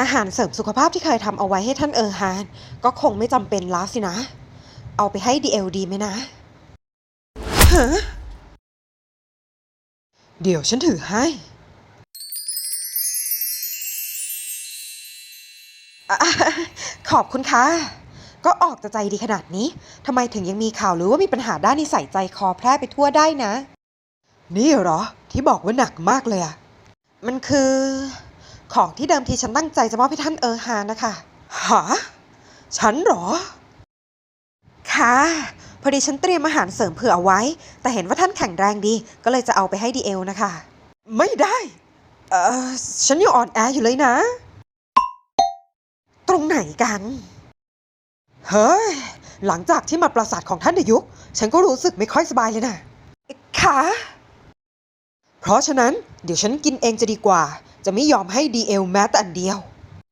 อาหารเสริมสุขภาพที่เคยทำเอาไว้ให้ท่านเออร์ฮาน ก็คงไม่จำเป็นแล้วสินะ เอาไปให้ดีเอลดีไหมนะฮะเดี๋ยวฉันถือให้อขอบคุณค่ะ ก็ออกจะใจดีขนาดนี้ ทำไมถึงยังมีข่าวหรือว่ามีปัญหาด้านนิสัยใจคอแพร่ไปทั่วได้นะ นี่เหรอ ที่บอกว่าหนักมากเลยอะมันคือ ของที่เดิมทีฉันตั้งใจจะมอบให้ท่านเออร์ฮานนะคะหาฉันหรอ ค่ะ พอดีฉันเตรียมอาหารเสริมเผื่อเอาไว้ แต่เห็นว่าท่านแข็งแรงดี ก็เลยจะเอาไปให้ดีเอลนะคะ ไม่ได้ เออฉันยังอ่อนแออยู่เลยนะ ตรงไหนกัน เฮ้ย หลังจากที่มาปราสาทของท่านดยุก ฉันก็รู้สึกไม่ค่อยสบายเลยนะค่ะเพราะฉะนั้นเดี๋ยวฉันกินเองจะดีกว่า จะไม่ยอมให้ดีเอลแม้แต่อันเดียว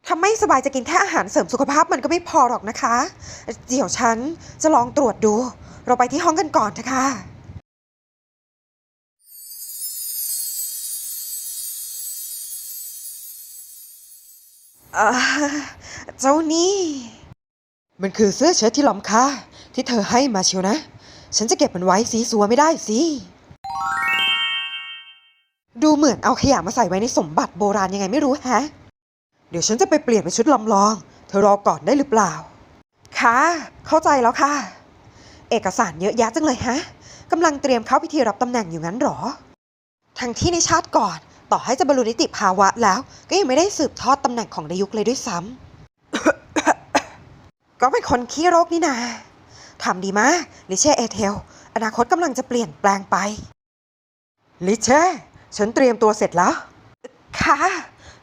ถ้าไม่สบายจะกินแค่อาหารเสริมสุขภาพมันก็ไม่พอหรอกนะคะ เดี๋ยวฉันจะลองตรวจดู เราไปที่ห้องกันก่อนเถอะค่ะเจ้านี่ มันคือเสื้อเชิ้ตที่ล้ำค่าที่เธอให้มาเชียวนะ ฉันจะเก็บมันไว้สีสัวไม่ได้สิ ดูเหมือนเอาขยะมาใส่ไว้ในสมบัติโบราณยังไงไม่รู้แฮะ เดี๋ยวฉันจะไปเปลี่ยนเป็นชุดลำลอง เธอรอก่อนได้หรือเปล่า ค่ะ เข้าใจแล้วค่ะ เอกสารเยอะแยะจังเลยฮะกำลังเตรียมเข้าพิธีรับตำแหน่งอยู่งั้นหรอ ทั้งที่ในชาติก่อนต่อให้จะบรรลุนิติภาวะแล้ว ก็ยังไม่ได้สืบทอดตำแหน่งของดายุคเลยด้วยซ้ำ ก็เป็นคนขี้โรคนี่นาทำดีมากลิเช่เอเทล อนาคตกำลังจะเปลี่ยนแปลงไปลิเช่ ฉันเตรียมตัวเสร็จแล้ว ค่ะ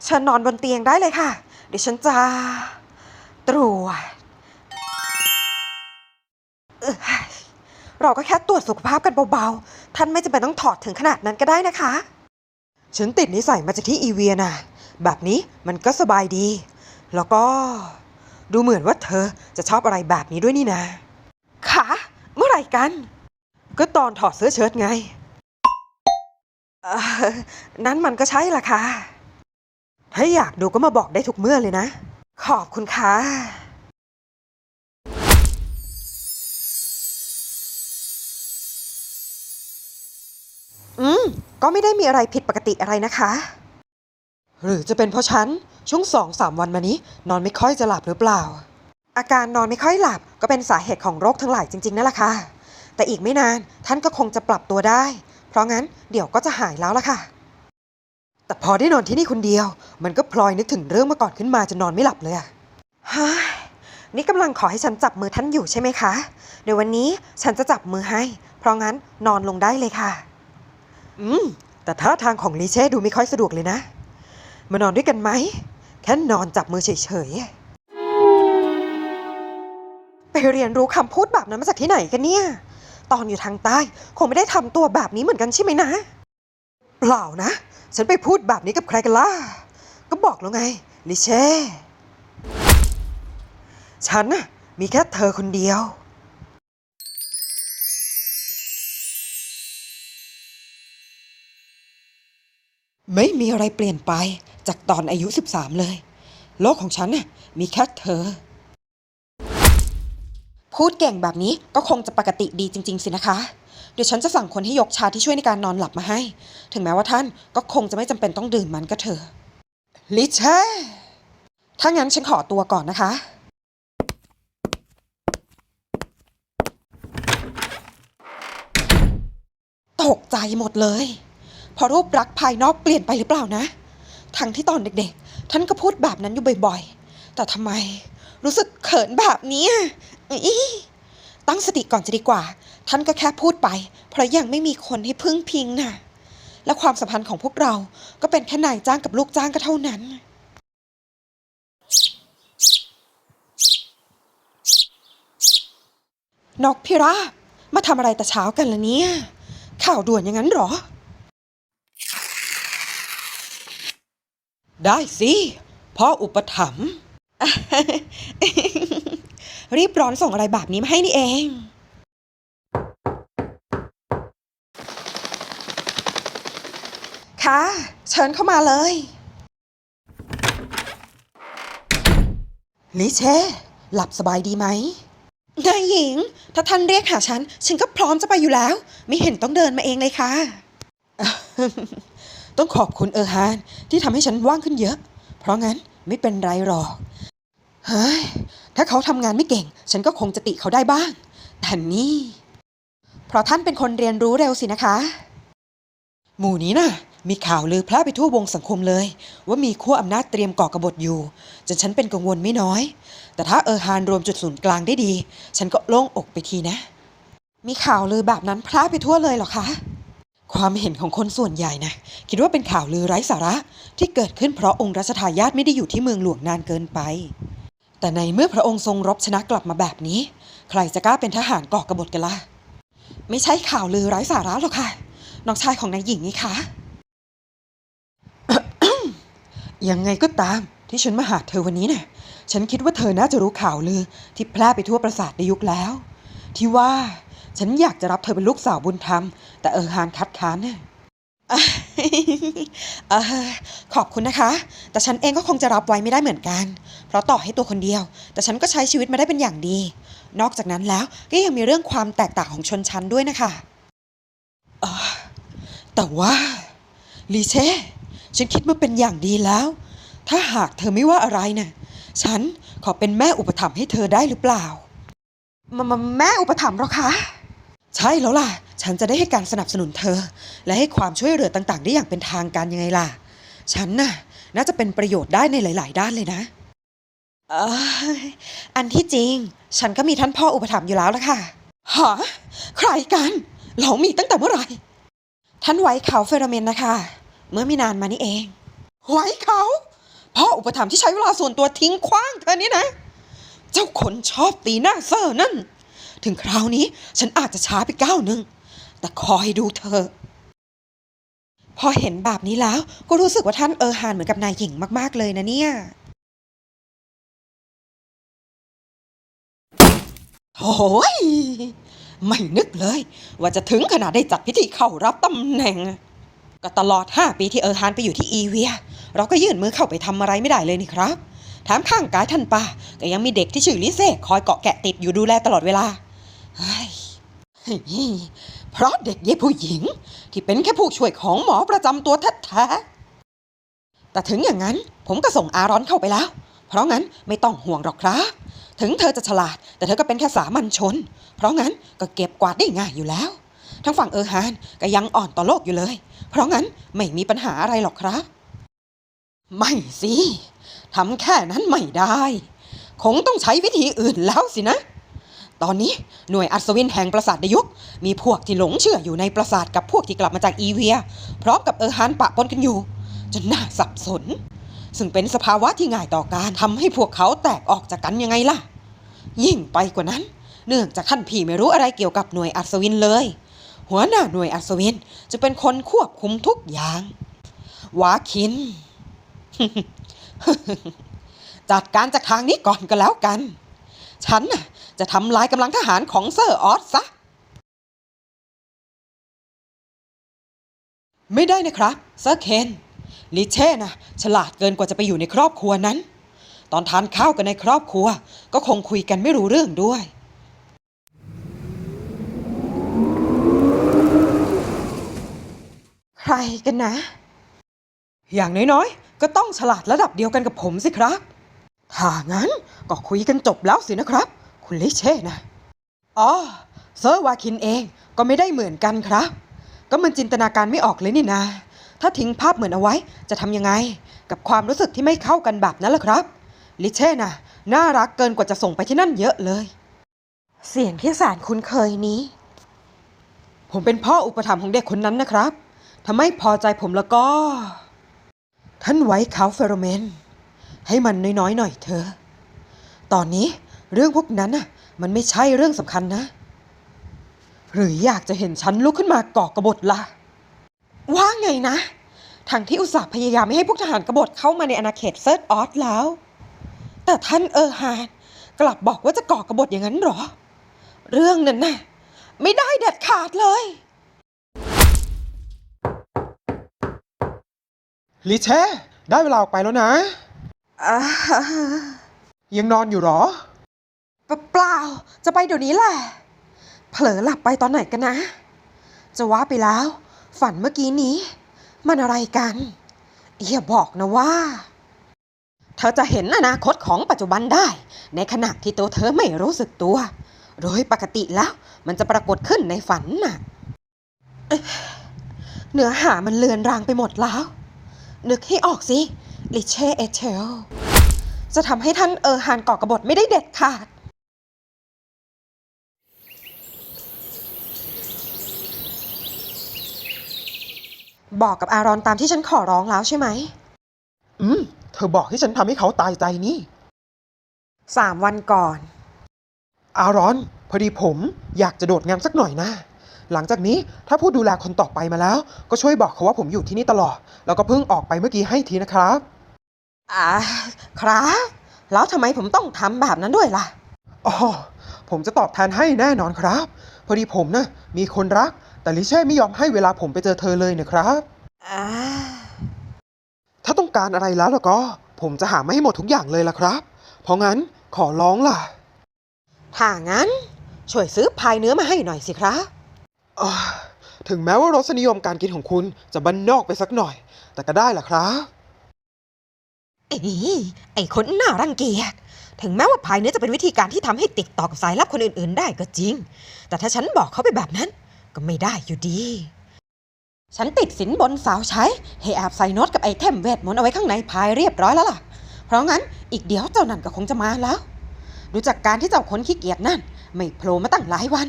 ฉันนอนบนเตียงได้เลยค่ะ เดี๋ยวฉันจะ ตรวจเอ้ยเราก็แค่ตรวจสุขภาพกันเบาๆ ท่านไม่จำเป็นต้องถอดถึงขนาดนั้นก็ได้นะคะ ฉันติดนิสัยมาจากที่อีเวียน่ะแบบนี้มันก็สบายดี แล้วก็ ดูเหมือนว่าเธอจะชอบอะไรแบบนี้ด้วยนี่นะ ค่ะ เมื่อไหร่กัน ก็ตอนถอดเสื้อเชิ้ตไง นั้นมันก็ใช่ล่ะค่ะ ถ้าอยากดูก็มาบอกได้ทุกเมื่อเลยนะ ขอบคุณค่ะอืม ก็ไม่ได้มีอะไรผิดปกติอะไรนะคะ หรือจะเป็นเพราะฉัน ช่วงสองสามวันมานี้ นอนไม่ค่อยจะหลับหรือเปล่า อาการนอนไม่ค่อยหลับก็เป็นสาเหตุของโรคทั้งหลายจริงๆนั่นแหละค่ะ แต่อีกไม่นานท่านก็คงจะปรับตัวได้ เพราะงั้นเดี๋ยวก็จะหายแล้วล่ะค่ะ แต่พอได้นอนที่นี่คนเดียว มันก็พลอยนึกถึงเรื่องเมื่อก่อนขึ้นมาจะนอนไม่หลับเลยอะเฮ้ยนี่กำลังขอให้ฉันจับมือท่านอยู่ใช่ไหมคะ เดี๋ยววันนี้ฉันจะจับมือให้ เพราะงั้นนอนลงได้เลยค่ะ อืม แต่ท่าทางของลิเช่ดูไม่ค่อยสะดวกเลยนะ มานอนด้วยกันไหม แค่นอนจับมือเฉยๆ ไปเรียนรู้คำพูดแบบนั้นมาจากที่ไหนกันเนี่ย ตอนอยู่ทางใต้ คงไม่ได้ทำตัวแบบนี้เหมือนกันใช่ไหมนะ เปล่านะ ฉันไปพูดแบบนี้กับใครกันล่ะ ก็บอกแล้วไง ลิเช่ ฉันน่ะมีแค่เธอคนเดียว ไม่มีอะไรเปลี่ยนไปจากตอนอายุ 13 เลย โลกของฉันน่ะมีแค่เธอ พูดเก่งแบบนี้ก็คงจะปกติดีจริง ๆ สินะคะ เดี๋ยวฉันจะสั่งคนที่ยกชาที่ช่วยในการนอนหลับมาให้ ถึงแม้ว่าท่านก็คงจะไม่จำเป็นต้องดื่มมันก็เถอะลิเช่ถ้างั้นฉันขอตัวก่อนนะคะ ตกใจหมดเลย พอรูปลักษณ์ภายนอกเปลี่ยนไปหรือเปล่านะ ทั้งที่ตอนเด็กๆ ท่านก็พูดแบบนั้นอยู่บ่อยๆ แต่ทำไม รู้สึกเขินแบบนี้ อีตั้งสติก่อนจะดีกว่า ท่านก็แค่พูดไป เพราะยังไม่มีคนให้พึ่งพิงน่ะ และความสัมพันธ์ของพวกเราก็เป็นแค่นายจ้างกับลูกจ้างก็เท่านั้น นกพิราบมาทำอะไรแต่เช้ากันล่ะเนี่ย ข่าวด่วนอย่างนั้นหรอ ได้สิพ่ออุปถัมภ์ รีบร้อนส่งอะไรแบบนี้มาให้นี่เอง ค่ะ เชิญเข้ามาเลยลิเช่ หลับสบายดีไหมนายหญิง ถ้าท่านเรียกหาฉัน ฉันก็พร้อมจะไปอยู่แล้ว ไม่เห็นต้องเดินมาเองเลยค่ะ ต้องขอบคุณเออฮานที่ทำให้ฉันว่างขึ้นเยอะ เพราะงั้นไม่เป็นไรหรอก เฮ้ย ถ้าเขาทำงานไม่เก่ง ฉันก็คงจะติเขาได้บ้าง แต่นี่ เพราะท่านเป็นคนเรียนรู้เร็วสินะคะ หมู่นี้น่ะ มีข่าวลือแพร่ไปทั่ววงสังคมเลย ว่ามีขั้วอำนาจเตรียมก่อกบฏอยู่ จนฉันเป็นกังวลไม่น้อย แต่ถ้าเออฮานรวมจุดศูนย์กลางได้ดี ฉันก็โล่งอกไปทีนะ มีข่าวลือแบบนั้นแพร่ไปทั่วเลยเหรอคะความเห็นของคนส่วนใหญ่นะ คิดว่าเป็นข่าวลือไร้สาระที่เกิดขึ้นเพราะองค์รัชทายาทไม่ได้อยู่ที่เมืองหลวงนานเกินไป แต่ในเมื่อพระองค์ทรงรบชนะกลับมาแบบนี้ ใครจะกล้าเป็นทหารก่อกบฏกันล่ะ ไม่ใช่ข่าวลือไร้สาระหรอกค่ะ น้องชายของนายหญิงนี่คะยังไงก็ตามที่ฉันมาหาเธอวันนี้น่ะ ฉันคิดว่าเธอน่าจะรู้ข่าวลือที่แพร่ไปทั่วปราสาทในยุคแล้ว ที่ว่าฉันอยากจะรับเธอเป็นลูกสาวบุญธรรม แต่เออฮานคัดค้านน่ะ อขอบคุณนะคะ แต่ฉันเองก็คงจะรับไว้ไม่ได้เหมือนกัน เพราะต่อให้ตัวคนเดียว แต่ฉันก็ใช้ชีวิตมาได้เป็นอย่างดี นอกจากนั้นแล้วก็ยังมีเรื่องความแตกต่างของชนชั้นด้วยนะคะแต่ว่าลีเช่ฉันคิดมาเป็นอย่างดีแล้ว ถ้าหากเธอไม่ว่าอะไรน่ะฉันขอเป็นแม่อุปถัมภ์ให้เธอได้หรือเปล่ามมแม่อุปถัมภ์หรอคะ ใช่แล้วล่ะ ฉันจะได้ให้การสนับสนุนเธอ และให้ความช่วยเหลือต่างๆ ได้อย่างเป็นทางการยังไงล่ะ ฉันน่ะ น่าจะเป็นประโยชน์ได้ในหลาย ๆ ด้านเลยนะเอ้ยอันที่จริง ฉันก็มีท่านพ่ออุปถัมภ์อยู่แล้วละค่ะฮะใครกัน เรามีตั้งแต่เมื่อไหร่ ท่านไว้เขาเฟโรเมนนะคะ เมื่อไม่นานมานี่เอง ไว้เขาพ่ออุปถัมภ์ที่ใช้เวลาส่วนตัวทิ้งขว้างเธอนี่นะ เจ้าคนชอบตีหน้าเซอร์นั่น ถึงคราวนี้ฉันอาจจะช้าไปก้าวหนึ่ง แต่คอยดูเธอ พอเห็นแบบนี้แล้วก็รู้สึกว่าท่านเออฮานเหมือนกับนายหญิงมาก ๆ เลยนะเนี่ยโอ้ยไม่นึกเลย ว่าจะถึงขนาดได้จัดพิธีเข้ารับตำแหน่ง ก็ตลอด 5 ปีที่เออฮานไปอยู่ที่อีเวีย เราก็ยื่นมือเข้าไปทำอะไรไม่ได้เลยนี่ครับแถมข้างกายท่านป้าก็ยังมีเด็กที่ชื่อลิเซ่คอยเกาะแกะติดอยู่ดูแลตลอดเวลา เพราะเด็กเย่ผู้หญิง ที่เป็นแค่ผู้ช่วยของหมอประจำตัวแท้ๆแต่ถึงอย่างนั้นผมก็ส่งอารอนเข้าไปแล้ว เพราะงั้นไม่ต้องห่วงหรอกครับ ถึงเธอจะฉลาด แต่เธอก็เป็นแค่สามัญชน เพราะงั้นก็เก็บกวาดได้ง่ายอยู่แล้ว ทั้งฝั่งเออฮานก็ยังอ่อนต่อโลกอยู่เลย เพราะงั้นไม่มีปัญหาอะไรหรอกครับ ไม่สิทำแค่นั้นไม่ได้ คงต้องใช้วิธีอื่นแล้วสินะ ตอนนี้หน่วยอัศวินแห่งปราสาทดยุกมีพวกที่หลงเชื่ออยู่ในปราสาทกับพวกที่กลับมาจากอีเวีย พร้อมกับเออฮานปะปนกันอยู่ จนน่าสับสน ซึ่งเป็นสภาวะที่ง่ายต่อการทำให้พวกเขาแตกออกจากกันยังไงล่ะ ยิ่งไปกว่านั้น เนื่องจากท่านพี่ไม่รู้อะไรเกี่ยวกับหน่วยอัศวินเลย หัวหน้าหน่วยอัศวินจะเป็นคนควบคุมทุกอย่างวาคิน จัดการจากทางนี้ก่อนก็แล้วกัน ฉันน่ะ จะทำลายกำลังทหารของเซอร์ออสซะ ไม่ได้นะครับเซอร์เคนลิเช่นะฉลาดเกินกว่าจะไปอยู่ในครอบครัวนั้น ตอนทานข้าวกันในครอบครัว ก็คงคุยกันไม่รู้เรื่องด้วย ใครกันนะ อย่างน้อยๆ ก็ต้องฉลาดระดับเดียวกันกับผมสิครับ ถ้างั้นก็คุยกันจบแล้วสินะครับ คุณลิเช่นะ อ๋อเซอร์วาคินเองก็ไม่ได้เหมือนกันครับ ก็มันจินตนาการไม่ออกเลยนี่นาถ้าทิ้งภาพเหมือนเอาไว้จะทำยังไง กับความรู้สึกที่ไม่เข้ากันแบบนั้นล่ะครับ ลิเช่นะน่ารักเกินกว่าจะส่งไปที่นั่นเยอะเลย เสียงที่สารคุ้นเคยนี้ ผมเป็นพ่ออุปถัมภ์ของเด็กคนนั้นนะครับถ้าไม่พอใจผมแล้วก็ ท่านไว้เขาเฟโรเมน ให้มันน้อยๆหน่อยเถอะตอนนี้ เรื่องพวกนั้นน่ะ มันไม่ใช่เรื่องสำคัญนะ หรืออยากจะเห็นฉันลุกขึ้นมาก่อกบฏล่ะ ว่าไงนะทางที่อุตส่าห์พยายามไม่ให้พวกทหารกบฏเข้ามาในอาณาเขตเซิร์ตออสแล้ว แต่ท่านเออร์ฮานกลับบอกว่าจะก่อกบฏอย่างนั้นเหรอ เรื่องนั้นน่ะไม่ได้เด็ดขาดเลยลิเช่ได้เวลาออกไปแล้วนะอ่ายังนอนอยู่เหรอ เปล่า จะไปเดี๋ยวนี้แหละ เผลอหลับไปตอนไหนกันนะ จะว่าไปแล้ว ฝันเมื่อกี้นี้ มันอะไรกันอย่าบอกนะว่า เธอจะเห็นอนาคตของปัจจุบันได้ ในขณะที่ตัวเธอไม่รู้สึกตัว โดยปกติแล้ว มันจะปรากฏขึ้นในฝันน่ะเนื้อหามันเลือนรางไปหมดแล้ว นึกให้ออกสิลิเช่เอเชลจะทำให้ท่านเออร์ฮานก่อกบฏไม่ได้เด็ดขาด บอกกับอารอนตามที่ฉันขอร้องแล้วใช่ไหม อืม เธอบอกให้ฉันทำให้เขาตายใจนี่ สามวันก่อน อารอน พอดีผมอยากจะโดดงานสักหน่อยนะ หลังจากนี้ถ้าผู้ดูแลคนต่อไปมาแล้ว ก็ช่วยบอกเขาว่าผมอยู่ที่นี่ตลอด แล้วก็เพิ่งออกไปเมื่อกี้ให้ทีนะครับ อ่า ครับ แล้วทำไมผมต้องทำแบบนั้นด้วยล่ะ อ๋อ ผมจะตอบแทนให้แน่นอนครับ พอดีผมนะ่ะมีคนรัก แต่ลิเช่ไม่ยอมให้เวลาผมไปเจอเธอเลยนะครับอ่าถ้าต้องการอะไรแล้วล่ะก็ ผมจะหามาให้หมดทุกอย่างเลยล่ะครับ เพราะงั้นขอร้องล่ะ ถ้างั้น ช่วยซื้อพายเนื้อมาให้หน่อยสิครับอ่าถึงแม้ว่ารสนิยมการกินของคุณจะบันนอกไปสักหน่อย แต่ก็ได้ล่ะครับไอ้ไอ้คนน่ารังเกียจ ถึงแม้ว่าพายเนื้อจะเป็นวิธีการที่ทำให้ติดต่อกับสายลับคนอื่นๆ ได้ก็จริง แต่ถ้าฉันบอกเขาไปแบบนั้น ก็ไม่ได้อยู่ดี ฉันติดสินบนสาวใช้ให้แอบใส่โน้ตกับไอเทมเวทมนต์เอาไว้ข้างในพายเรียบร้อยแล้วล่ะ เพราะงั้นอีกเดี๋ยวเจ้านั่นก็คงจะมาแล้ว ดูจากการที่เจ้าคนขี้เกียจนั่น ไม่โผล่มาตั้งหลายวัน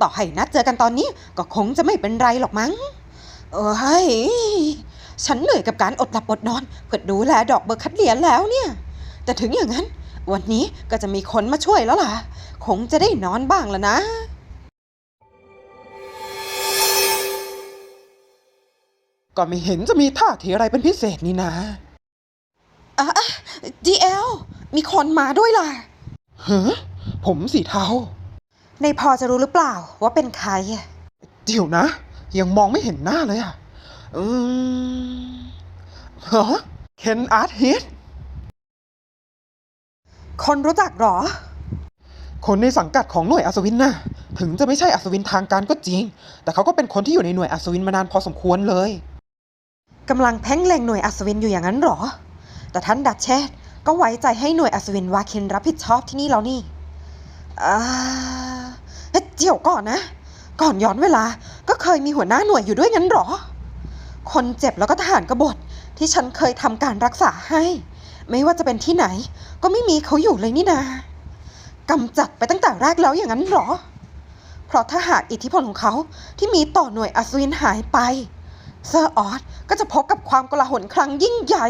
ต่อให้นัดเจอกันตอนนี้ก็คงจะไม่เป็นไรหรอกมั้งเอ้ยฉันเหนื่อยกับการอดหลับอดนอนเพื่อดูแลดอกเบอร์คัดเลียนแล้วเนี่ย แต่ถึงอย่างนั้น วันนี้ก็จะมีคนมาช่วยแล้วล่ะ คงจะได้นอนบ้างแล้วนะ ก็ไม่เห็นจะมีท่าทีอะไรเป็นพิเศษนี่นะอะดีเอลมีคนมาด้วยล่ะเฮ้ผมสีเทา ในพอจะรู้หรือเปล่าว่าเป็นใครอะเดี๋ยวนะ ยังมองไม่เห็นหน้าเลยอะ อืมฮะเคนอาร์ตฮิตคนรู้จักเหรอ คนในสังกัดของหน่วยอัศวินน่ะ ถึงจะไม่ใช่อัศวินทางการก็จริง แต่เขาก็เป็นคนที่อยู่ในหน่วยอัศวินมานานพอสมควรเลย กำลังเพ่งเล็งหน่วยอัศวินอยู่อย่างนั้นหรอ แต่ท่านดัชเชสก็ไว้ใจให้หน่วยอัศวินวาเคินรับผิดชอบที่นี่แล้วนี่อ่าเฮ้ยเดี๋ยวก่อนนะ ก่อนย้อนเวลาก็เคยมีหัวหน้าหน่วยอยู่ด้วยงั้นหรอ คนเจ็บแล้วก็ทหารกบฏที่ฉันเคยทำการรักษาให้ ไม่ว่าจะเป็นที่ไหน ก็ไม่มีเขาอยู่เลยนี่นากำจัดไปตั้งแต่แรกแล้วอย่างนั้นหรอ เพราะถ้าหากอิทธิพลของเขาที่มีต่อหน่วยอัศวินหายไปเซอร์ออส ก็จะพบกับความกลาหลครั้งยิ่งใหญ่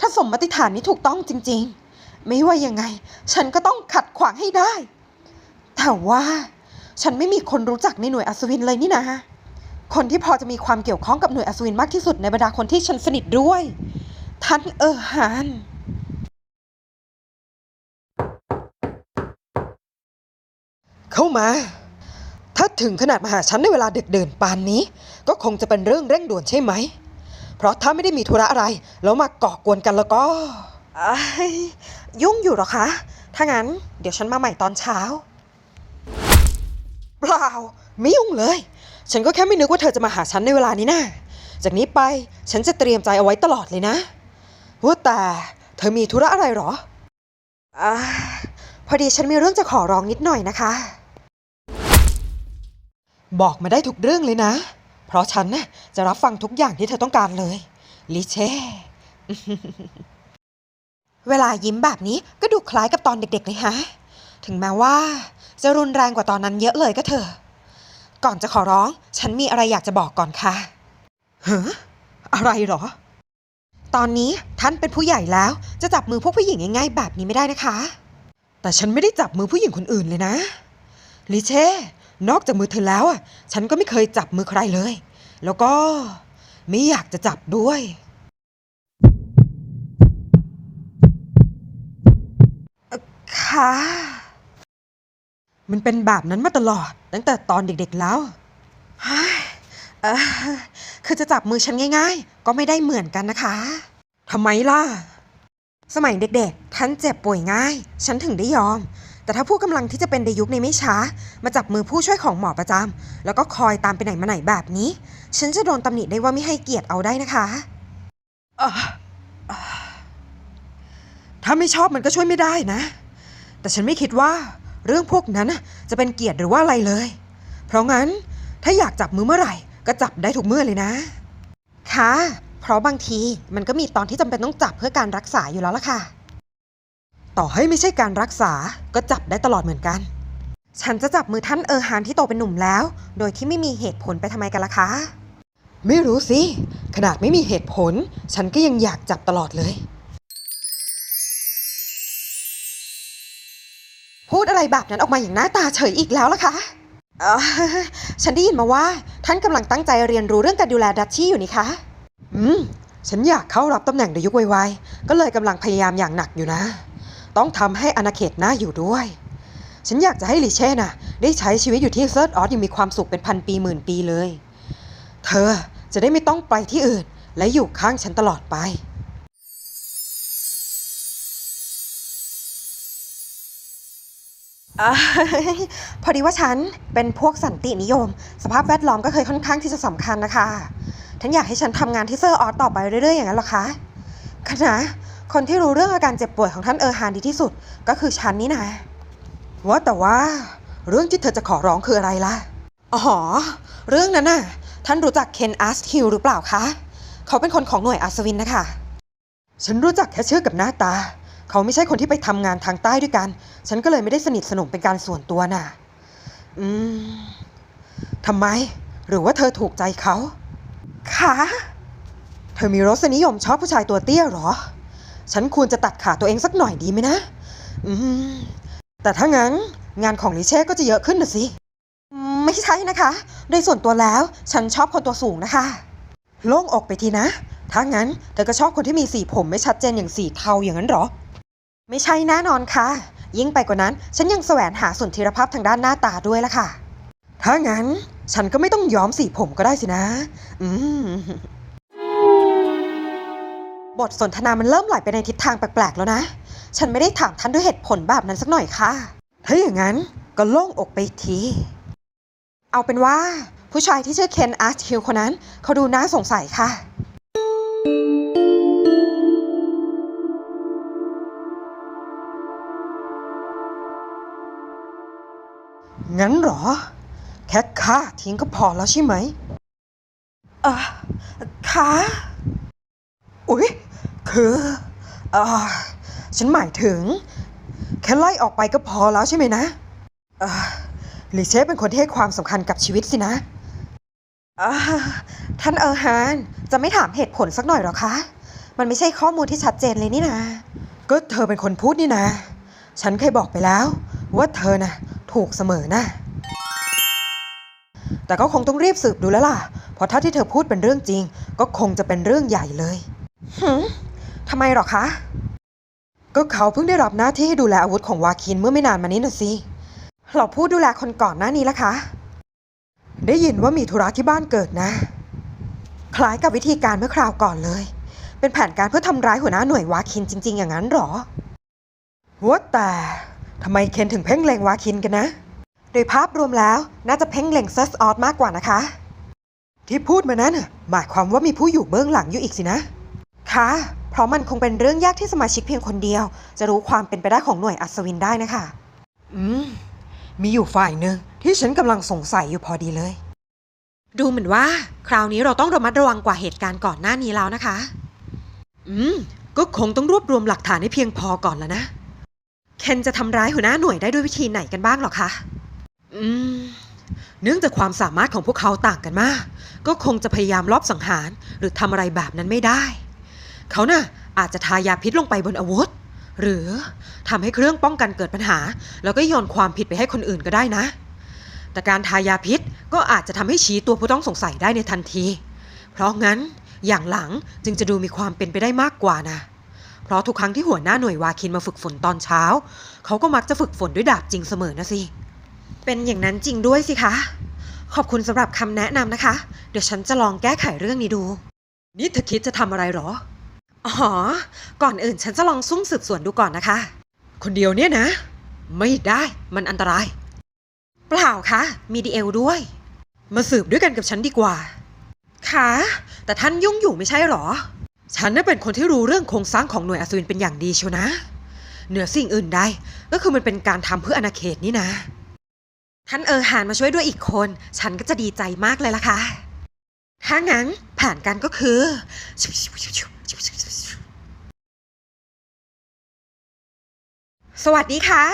ถ้าสมมติฐานนี้ถูกต้องจริง ๆ ไม่ว่ายังไง ฉันก็ต้องขัดขวางให้ได้ แต่ว่าฉันไม่มีคนรู้จักในหน่วยอัศวินเลยนี่นะ คนที่พอจะมีความเกี่ยวข้องกับหน่วยอัศวินมากที่สุดในบรรดาคนที่ฉันสนิทด้วย ท่านเออฮานเข้ามา ถ้าถึงขนาดมาหาฉันในเวลาดึกเดินปานนี้ ก็คงจะเป็นเรื่องเร่งด่วนใช่ไหม เพราะถ้าไม่ได้มีธุระอะไร แล้วมาก่อกวนกันแล้วก็อ้ายยุ่งอยู่เหรอคะ ถ้างั้นเดี๋ยวฉันมาใหม่ตอนเช้า เปล่า ไม่ยุ่งเลย ฉันก็แค่ไม่นึกว่าเธอจะมาหาฉันในเวลานี้นะจากนี้ไปฉันจะเตรียมใจเอาไว้ตลอดเลยนะว่าแต่เธอมีธุระอะไรเหรออ่าพอดีฉันมีเรื่องจะขอร้องนิดหน่อยนะคะ บอกมาได้ทุกเรื่องเลยนะ เพราะฉันน่ะจะรับฟังทุกอย่างที่เธอต้องการเลย ลิเช่ เวลายิ้มแบบนี้ก็ดูคล้ายกับตอนเด็กๆเลยฮะ ถึงแม้ว่า จะรุนแรงกว่าตอนนั้นเยอะเลยก็เถอะ ก่อนจะขอร้อง ฉันมีอะไรอยากจะบอกก่อนค่ะเฮ้อะไรเหรอ ตอนนี้ท่านเป็นผู้ใหญ่แล้ว จะจับมือพวกผู้หญิงง่ายๆแบบนี้ไม่ได้นะคะ แต่ฉันไม่ได้จับมือผู้หญิงคนอื่นเลยนะ ลิเช่ นอกจากมือเธอแล้วอะ ฉันก็ไม่เคยจับมือใครเลย แล้วก็ไม่อยากจะจับด้วย ค่ะ มันเป็นแบบนั้นมาตลอด ตั้งแต่ตอนเด็กๆแล้วคือจะจับมือฉันง่าย ๆ ก็ไม่ได้เหมือนกันนะคะทำไมล่ะ สมัยเด็กๆ ท่านเจ็บป่วยง่าย ฉันถึงได้ยอม แต่ถ้าผู้กำลังที่จะเป็นในยุคในไม่ช้า มาจับมือผู้ช่วยของหมอประจำแล้วก็คอยตามไปไหนมาไหนแบบนี้ ฉันจะโดนตำหนิได้ว่าไม่ให้เกียรติเอาได้นะคะอะอะถ้าไม่ชอบมันก็ช่วยไม่ได้นะ แต่ฉันไม่คิดว่าเรื่องพวกนั้นน่ะจะเป็นเกียรติหรือว่าอะไรเลย เพราะงั้นถ้าอยากจับมือเมื่อไหร่ ก็จับได้ทุกเมื่อเลยนะ ค่ะ เพราะบางทีมันก็มีตอนที่จำเป็นต้องจับเพื่อการรักษาอยู่แล้วล่ะค่ะ ต่อให้ไม่ใช่การรักษาก็จับได้ตลอดเหมือนกัน ฉันจะจับมือท่านเออร์ฮานที่โตเป็นหนุ่มแล้ว โดยที่ไม่มีเหตุผลไปทำไมกันล่ะคะ ไม่รู้สิ ขนาดไม่มีเหตุผล ฉันก็ยังอยากจับตลอดเลย พูดอะไรแบบนั้นออกมาอย่างหน้าตาเฉยอีกแล้วล่ะคะฉันได้ยินมาว่า ท่านกำลังตั้งใจเรียนรู้เรื่องการดูแลดัชชี่อยู่นี่คะ อืม ฉันอยากเข้ารับตำแหน่งในยุคไวๆก็เลยกำลังพยายามอย่างหนักอยู่นะ ต้องทำให้อาณาเขตน่าอยู่ด้วย ฉันอยากจะให้ลิเช่น่ะ ได้ใช้ชีวิตอยู่ที่เซิร์ชออสยังมีความสุขเป็นพันปีหมื่นปีเลย เธอจะได้ไม่ต้องไปที่อื่น และอยู่ข้างฉันตลอดไปอพอดีว่าฉันเป็นพวกสันตินิยม สภาพแวดล้อมก็เคยค่อนข้างที่จะสำคัญนะคะท่านอยากให้ฉันทำงานที่เซอร์ออสต่อไปเรื่อยๆอย่างนั้นหรอคะคณะ คนที่รู้เรื่องอาการเจ็บป่วยของท่านเออร์ฮานดีที่สุด ก็คือฉันนี่นะว่าแต่ว่า เรื่องที่เธอจะขอร้องคืออะไรล่ะอ๋อเรื่องนั้นน่ะ ท่านรู้จักเคนอาร์สฮิลหรือเปล่าคะ เขาเป็นคนของหน่วยอัศวินนะคะ ฉันรู้จักแค่ชื่อกับหน้าตา เขาไม่ใช่คนที่ไปทำงานทางใต้ด้วยกัน ฉันก็เลยไม่ได้สนิทสนมเป็นการส่วนตัวน่ะ อืมทำไม หรือว่าเธอถูกใจเขาคะเธอมีรสนิยมชอบผู้ชายตัวเตี้ยเหรอ ฉันควรจะตัดขาตัวเองสักหน่อยดีไหมนะ อืม แต่ถ้างั้นงานของลิเช่ก็จะเยอะขึ้นนะสิ ไม่ใช่นะคะ โดยส่วนตัวแล้วฉันชอบคนตัวสูงนะคะ โล่งอกไปทีนะ ถ้างั้นเธอก็ชอบคนที่มีสีผมไม่ชัดเจนอย่างสีเทาอย่างนั้นหรอ ไม่ใช่แน่นอนค่ะ ยิ่งไปกว่านั้น ฉันยังแสวงหาส่วนธีรภาพทางด้านหน้าตาด้วยละค่ะ ถ้างั้นฉันก็ไม่ต้องย้อมสีผมก็ได้สินะ อืม บทสนทนามันเริ่มไหลไปในทิศทางแปลกๆแล้วนะ ฉันไม่ได้ถามท่านด้วยเหตุผลแบบนั้นสักหน่อยค่ะ ถ้าอย่างนั้นก็โล่งอกไปอีกที เอาเป็นว่าผู้ชายที่ชื่อเคนอาร์ตฮิลคนนั้นเขาดูน่าสงสัยค่ะ งั้นเหรอ แค่ฆ่าทิ้งก็พอแล้วใช่ไหม เออค่ะ อุ๊ย คือเออฉันหมายถึง แค่ไล่ออกไปก็พอแล้วใช่ไหมนะเออลิเช่เป็นคนที่ให้ความสำคัญกับชีวิตสินะเออท่านเออร์ฮานจะไม่ถามเหตุผลสักหน่อยหรอคะ มันไม่ใช่ข้อมูลที่ชัดเจนเลยนี่นะ ก็เธอเป็นคนพูดนี่นะ ฉันเคยบอกไปแล้ว ว่าเธอน่ะถูกเสมอนะ แต่ก็คงต้องรีบสืบดูแล้วล่ะ เพราะถ้าที่เธอพูดเป็นเรื่องจริง ก็คงจะเป็นเรื่องใหญ่เลย หืมทำไมหรอคะ ก็เขาเพิ่งได้รับหน้าที่ดูแลอาวุธของวาคินเมื่อไม่นานมานี้น่ะสิเราพูดดูแลคนก่อนหน้านี้ละคะ ได้ยินว่ามีธุระที่บ้านเกิดนะ คล้ายกับวิธีการเมื่อคราวก่อนเลย เป็นแผนการเพื่อทำร้ายหัวหน้าหน่วยวาคินจริง ๆ อย่างนั้นหรอว่าแต่ทำไมเคนถึงเพ่งเล็งวาคินกันนะ โดยภาพรวมแล้วน่าจะเพ่งเล็งเซิร์สออสมากกว่านะคะ ที่พูดมานั้นหมายความว่ามีผู้อยู่เบื้องหลังอยู่อีกสินะ ค่ะ เพราะมันคงเป็นเรื่องยากที่สมาชิกเพียงคนเดียว จะรู้ความเป็นไปได้ของหน่วยอัศวินได้นะคะ อืม มีอยู่ฝ่ายหนึ่งที่ฉันกำลังสงสัยอยู่พอดีเลย ดูเหมือนว่า คราวนี้เราต้องระมัดระวังกว่าเหตุการณ์ก่อนหน้านี้แล้วนะคะ อืม ก็คงต้องรวบรวมหลักฐานให้เพียงพอก่อนแล้วนะ เคนจะทำร้ายหัวหน้าหน่วยได้ด้วยวิธีไหนกันบ้างหรอคะ อืมเนื่องจากความสามารถของพวกเขาต่างกันมาก ก็คงจะพยายามลอบสังหาร หรือทำอะไรแบบนั้นไม่ได้ เขาน่ะอาจจะทายาพิษลงไปบนอาวุธ หรือทำให้เครื่องป้องกันเกิดปัญหา แล้วก็โยนความผิดไปให้คนอื่นก็ได้นะ แต่การทายาพิษก็อาจจะทำให้ชี้ตัวผู้ต้องสงสัยได้ในทันที เพราะงั้นอย่างหลังจึงจะดูมีความเป็นไปได้มากกว่านะเพราะทุกครั้งที่หัวหน้าหน่วยวาคินมาฝึกฝนตอนเช้า เขาก็มักจะฝึกฝนด้วยดาบจริงเสมอนะสิเป็นอย่างนั้นจริงด้วยสิคะขอบคุณสำหรับคำแนะนำนะคะ เดี๋ยวฉันจะลองแก้ไขเรื่องนี้ดู นี่เธอคิดจะทำอะไรหรอ อ๋อ ก่อนอื่นฉันจะลองซุ่มสืบสวนดูก่อนนะคะ คนเดียวเนี่ยนะ ไม่ได้มันอันตราย เปล่าคะ มีดีเอลด้วย มาสืบด้วยกันกับฉันดีกว่า ค่ะ แต่ท่านยุ่งอยู่ไม่ใช่หรอ ฉันน่ะเป็นคนที่รู้เรื่องโครงสร้างของหน่วยอัศวินเป็นอย่างดีเชียวนะ เหนือสิ่งอื่นใดก็คือมันเป็นการทำเพื่ออาณาเขตนี่นะ ท่านเออหานมาช่วยด้วยอีกคน ฉันก็จะดีใจมากเลยล่ะค่ะถ้างั้นแผนกันก็คือ สวัสดีค่ะ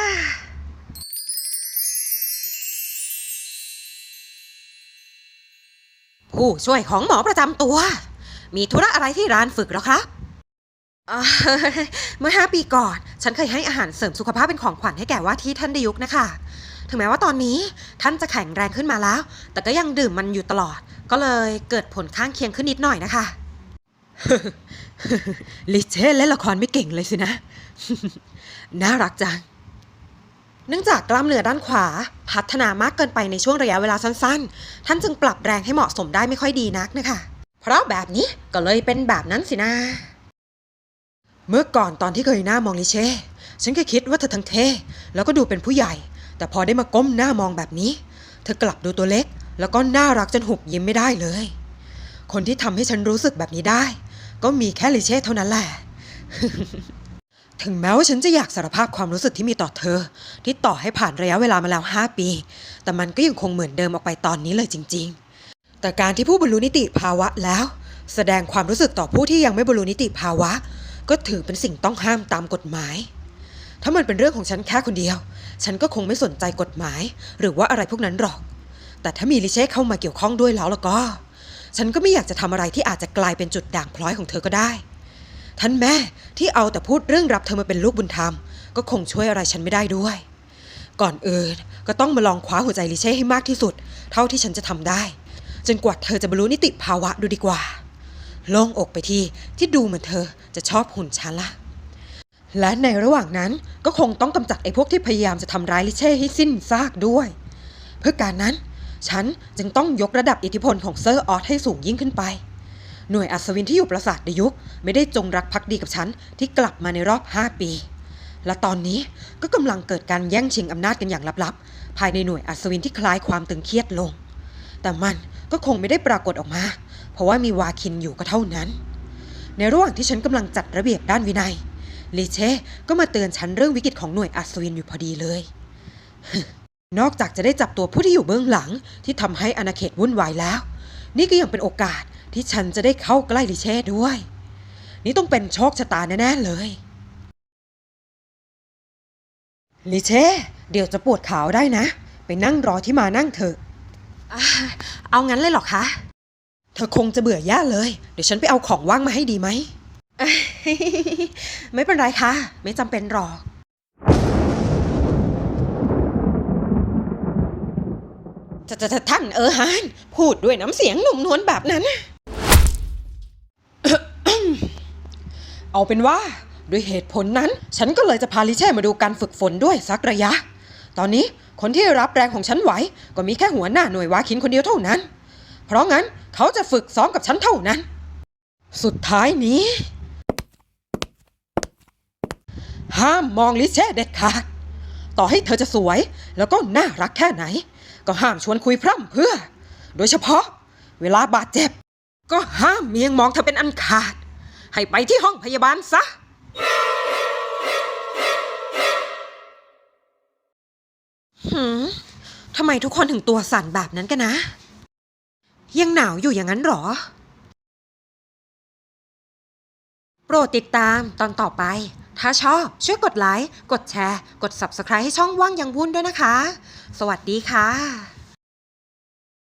ผู้ช่วยของหมอประจำตัว มีธุระอะไรที่ร้านฝึกหรอครับเมื่อห้าปีก่อน ฉันเคยให้อาหารเสริมสุขภาพเป็นของขวัญให้แก่ว่าที่ท่านดยุกนะคะ ถึงแม้ว่าตอนนี้ท่านจะแข็งแรงขึ้นมาแล้ว แต่ก็ยังดื่มมันอยู่ตลอด ก็เลยเกิดผลข้างเคียงขึ้นนิดหน่อยนะคะ ลิเช่เล่นละครไม่เก่งเลยสินะ น่ารักจัง เนื่องจากกล้ามเนื้อด้านขวา พัฒนามากเกินไปในช่วงระยะเวลาสั้นๆ ท่านจึงปรับแรงให้เหมาะสมได้ไม่ค่อยดีนักนะคะ เพราะแบบนี้ก็เลยเป็นแบบนั้นสินะ เมื่อก่อนตอนที่เคยหน้ามองลิเช่ ฉันแค่คิดว่าเธอทั้งเท่แล้วก็ดูเป็นผู้ใหญ่ แต่พอได้มาก้มหน้ามองแบบนี้ เธอกลับดูตัวเล็ก แล้วก็น่ารักจนหุบยิ้มไม่ได้เลย คนที่ทำให้ฉันรู้สึกแบบนี้ได้ ก็มีแค่ลิเช่เท่านั้นแหละ ถึงแม้ว่าฉันจะอยากสารภาพความรู้สึกที่มีต่อเธอ ที่ต่อให้ผ่านระยะเวลามาแล้ว 5 ปี แต่มันก็ยังคงเหมือนเดิมออกไปตอนนี้เลยจริง ๆ แต่การที่ผู้บรรลุนิติภาวะแล้ว แสดงความรู้สึกต่อผู้ที่ยังไม่บรรลุนิติภาวะ ก็ถือเป็นสิ่งต้องห้ามตามกฎหมาย ถ้ามันเป็นเรื่องของฉันแค่คนเดียว ฉันก็คงไม่สนใจกฎหมาย หรือว่าอะไรพวกนั้นหรอก แต่ถ้ามีลิเช่เข้ามาเกี่ยวข้องด้วยแล้วแล้วก็ ฉันก็ไม่อยากจะทำอะไรที่อาจจะกลายเป็นจุดด่างพร้อยของเธอก็ได้ ท่านแม่ที่เอาแต่พูดเรื่องรับเธอมาเป็นลูกบุญธรรม ก็คงช่วยอะไรฉันไม่ได้ด้วย ก่อนอื่นก็ต้องมาลองคว้าหัวใจลิเช่ให้มากที่สุด เท่าที่ฉันจะทำได้ จนกว่าเธอจะบรรลุนิติภาวะดูดีกว่าโล่งอกไปทีที่ดูเหมือนเธอจะชอบหุ่นฉันละและในระหว่างนั้นก็คงต้องกำจัดไอ้พวกที่พยายามจะทำร้ายลิเช่ให้สิ้นซากด้วย เพื่อการนั้น ฉันจึงต้องยกระดับอิทธิพลของเซอร์ออสให้สูงยิ่งขึ้นไป หน่วยอัศวินที่อยู่ปราสาทดยุคไม่ได้จงรักภักดีกับฉันที่กลับมาในรอบ 5 ปี และตอนนี้ก็กำลังเกิดการแย่งชิงอำนาจกันอย่างลับๆ ภายในหน่วยอัศวินที่คลายความตึงเครียดลง แต่มันก็คงไม่ได้ปรากฏออกมา เพราะว่ามีวาคินอยู่ก็เท่านั้น ในระหว่างที่ฉันกำลังจัดระเบียบด้านวินัยลิเช่ก็มาเตือนฉันเรื่องวิกฤตของหน่วยอัศวินอยู่พอดีเลย นอกจากจะได้จับตัวผู้ที่อยู่เบื้องหลังที่ทำให้อาณาเขตวุ่นวายแล้ว นี่ก็ยังเป็นโอกาสที่ฉันจะได้เข้าใกล้ลิเช่ด้วย นี่ต้องเป็นโชคชะตาแน่ๆเลยลิเช่ เดี๋ยวจะปวดขาวได้นะ ไปนั่งรอที่มานั่งเถอะอ่าเอางั้นเลยเหรอคะ เธอคงจะเบื่อแย่เลย เดี๋ยวฉันไปเอาของว่างมาให้ดีไหม ไม่เป็นไรค่ะ ไม่จำเป็นหรอก จะจะจะ ท่านเออฮานพูดด้วยน้ำเสียงหนุ่มนวลแบบนั้น เอาเป็นว่าด้วยเหตุผลนั้น ฉันก็เลยจะพาลิเช่มาดูการฝึกฝนด้วยสักระยะ ตอนนี้คนที่รับแรงของฉันไหว ก็มีแค่หัวหน้าหน่วยวาคินคนเดียวเท่านั้น เพราะงั้นเขาจะฝึกซ้อมกับฉันเท่านั้น สุดท้ายนี้ ห้ามมองลิเช่เด็ดขาด ต่อให้เธอจะสวยแล้วก็น่ารักแค่ไหน ก็ห้ามชวนคุยพร่ำเพื่อ โดยเฉพาะ เวลาบาดเจ็บ ก็ห้ามเมียงมองเธอเป็นอันขาด ให้ไปที่ห้องพยาบาลซะ หืมทำไมทุกคนถึงตัวสั่นแบบนั้นกันนะ ยังหนาวอยู่อย่างนั้นหรอ โปรดติดตามตอนต่อไป ถ้าชอบช่วยกดไลค์ กดแชร์ กด Subscribe ให้ช่องว่างยังวุ่นด้วยนะคะ สวัสดีค่ะ